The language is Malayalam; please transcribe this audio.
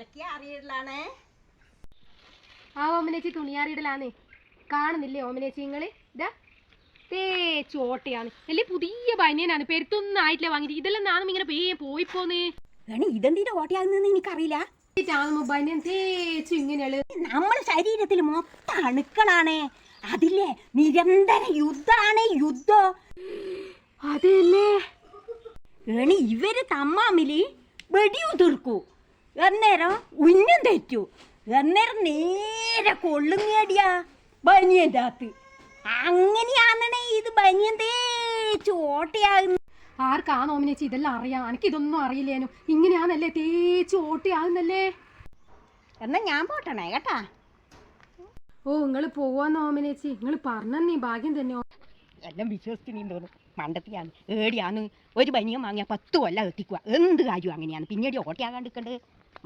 അറിയില്ലാണേ ആ ഓമനേച്ചി തുണിയാറിയിടലാന്നേ കാണുന്നില്ലേ ഓമനേച്ചി നിങ്ങൾ ഇതാ തേച്ചോട്ടയാണ് അല്ലേ പുതിയ ബനിയനാണ്. പെരുത്തൊന്നും ആയിട്ടില്ല വാങ്ങിയിട്ട്. ഇതെല്ലാം നാണം ഇങ്ങനെ പേ പോയിപ്പോന്ന് വേണി ഇതെന്തിന്റെ ഓട്ടയാകുന്നെന്ന് എനിക്കറിയില്ല. ബനിയൻ തേച്ചു ഇങ്ങനെയാണ്. നമ്മളെ ശരീരത്തിൽ മൊത്തം അണുക്കളാണേ. അതില്ലേ നിരന്തര യുദ്ധാണ് യുദ്ധം. അതല്ലേ? ഏണി ഇവർ തമ്മാമിൽ വെടിയും തീർക്കൂ എന്നേരം ഉന്നം തെറ്റു. എന്നേരം നേരെ കൊള്ളുങ്ങേടിയാ ബനിയന്റെ അകത്ത്. അങ്ങനെയാണെ ഇത് ബനിയൻ തേച്ച് ഓട്ടയാകുന്ന ആർക്കാ നോമിനേച്ചി ഇതെല്ലാം അറിയാം? എനിക്ക് ഇതൊന്നും അറിയില്ലേനു. ഇങ്ങനെയാന്നല്ലേ തേച്ച് ഓട്ടയാകുന്നല്ലേ? എന്നാ ഞാൻ പോട്ടണേ കേട്ടാ? ഓ നിങ്ങൾ പോവാന്ന് ഓമനേച്ചി നിങ്ങൾ നീ ഭാഗ്യം തന്നെ. എല്ലാം വിശ്വസിച്ചിനി തോന്നും. മണ്ടത്തിയാണ് ഏടിയാന്ന് ഒരു ബനിയം വാങ്ങിയാൽ പത്ത് കൊല്ലം എത്തിക്കുക. എന്ത് കാര്യം അങ്ങനെയാണ്. പിന്നീട് ഓട്ടയാകാണ്ടിരിക്കണ്ടേ.